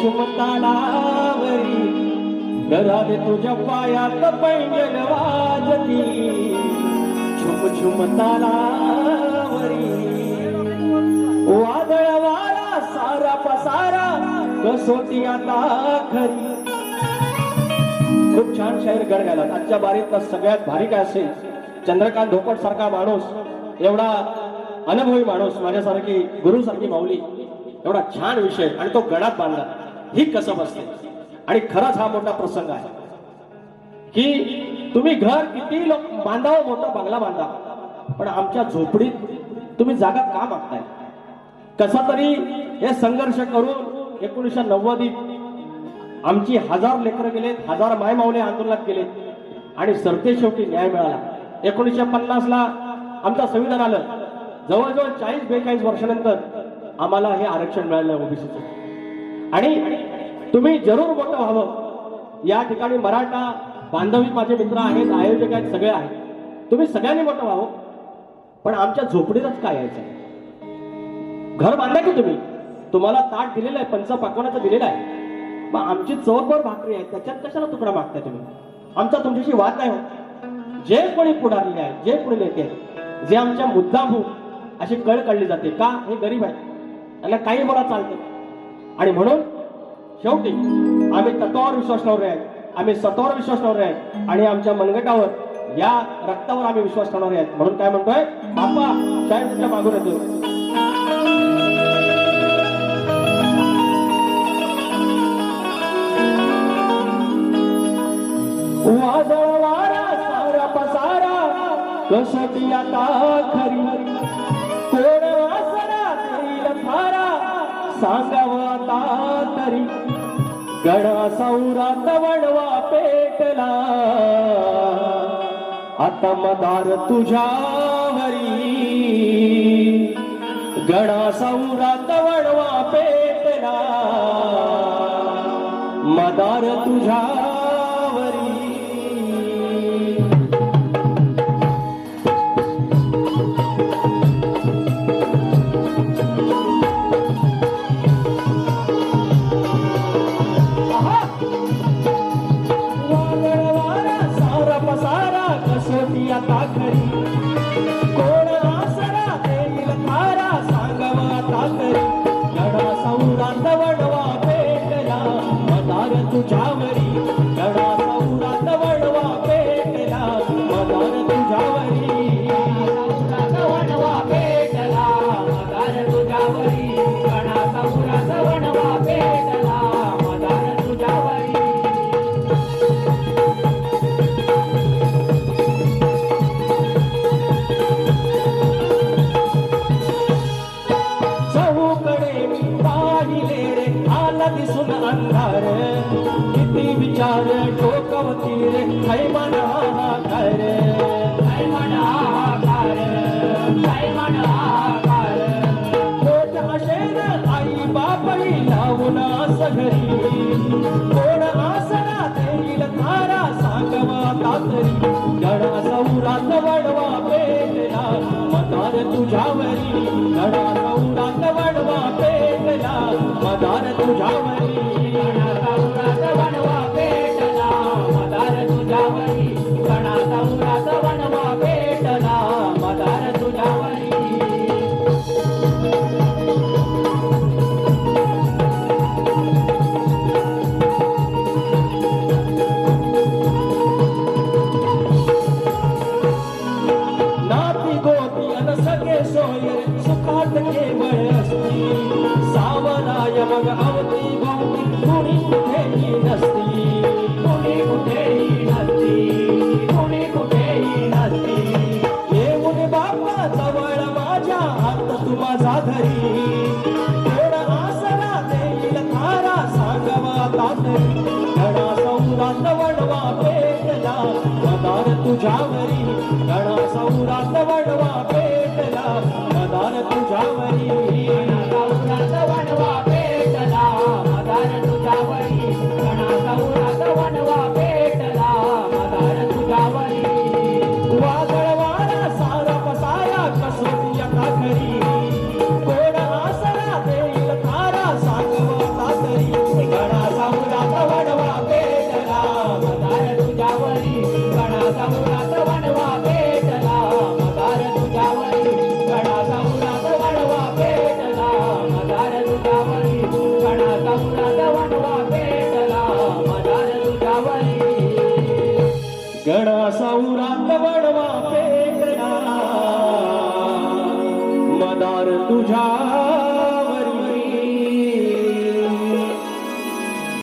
छुम ताडावरी. घरात तुझ्या पायात पैंजण वाजती. छुम छुम ताडावरी. वादळ वारा सारा पसारा कसोटी आता खरी. खूप छान शाहीर गड गायला आजच्या बारीतला सगळ्यात भारी काय असेल चंद्रकांत धोपट सारखा माणूस एवढा अनुभवी माणूस माझ्यासारखी गुरुसारखी माऊली. एवढा छान विषय आणि तो गडात बांधला. ही कसं बसते आणि खरंच हा मोठा प्रसंग आहे. की तुम्ही घर किती लोक बांधावं मोठा बंगला बांधा. पण आमच्या झोपडीत तुम्ही जागा का मागताय? कसा तरी हे संघर्ष करून एकोणीसशे नव्वदी आमची हजार लेकरं गेलेत हजार मायमाऊले आंदोलनात गेलेत. आणि सरते शेवटी न्याय मिळाला. एकोणीसशे पन्नास ला आमचं संविधान आलं. जवळजवळ चाळीस बेचाळीस वर्षानंतर आम्हाला हे आरक्षण मिळालं ओबीसीचं. आणि तुम्ही जरूर मोठं व्हावं. या ठिकाणी मराठा बांधवी माझे मित्र आहेत आयोजक आहेत सगळे आहेत. तुम्ही सगळ्यांनी मोठं व्हावं. पण आमच्या झोपडीतच काय यायचं? घर बांधा की तुम्ही? तुम्हाला ताट दिलेलं आहे पंच पाकवण्याचं दिलेलं आहे. मग आमची चौकभर भाकरी आहे त्याच्यात कशाला तुकडा मागताय तुम्ही? आमचा तुमच्याशी वाद नाही होत. जे कोणी पुढारले आहे जे पुढे नेते आहेत, जे आमच्या मुद्दामहून अशी कळ काढली जाते का? हे गरीब आहे त्याला काही मला चालतं आणि म्हणून शेवटी आम्ही तत्वावर विश्वास ठेवले आहेत. आम्ही सत्वावर विश्वास ठेवले आहेत. आणि आमच्या मनगटावर या रक्तावर आम्ही विश्वास ठेवणार आहेत. म्हणून काय म्हणतोय? बाप्पा शाळेत तुमच्या मागून येतो. वादळ वारा सारा पसारा कसटी आता खरी? सांगावं आता तरी गडा सौरात वडवा पेटला. आता मदार तुझ्यावरी गडा सौरात वडवा पेटला. मदार तुझ्या दिसून अंधार किती विचार डोकवती रे हैमान हाहाकार हैमान हाहाकार हैमान हाहाकार मोठ असेल आई बापई लावून आस घरी कोण आसरा देईल थारा सांगवा तातरी? पेटला मदार तुझ्यावरी तुझ्यावरी गणा सौरात वडवा पे असा बडवा पेटला मदार तुझा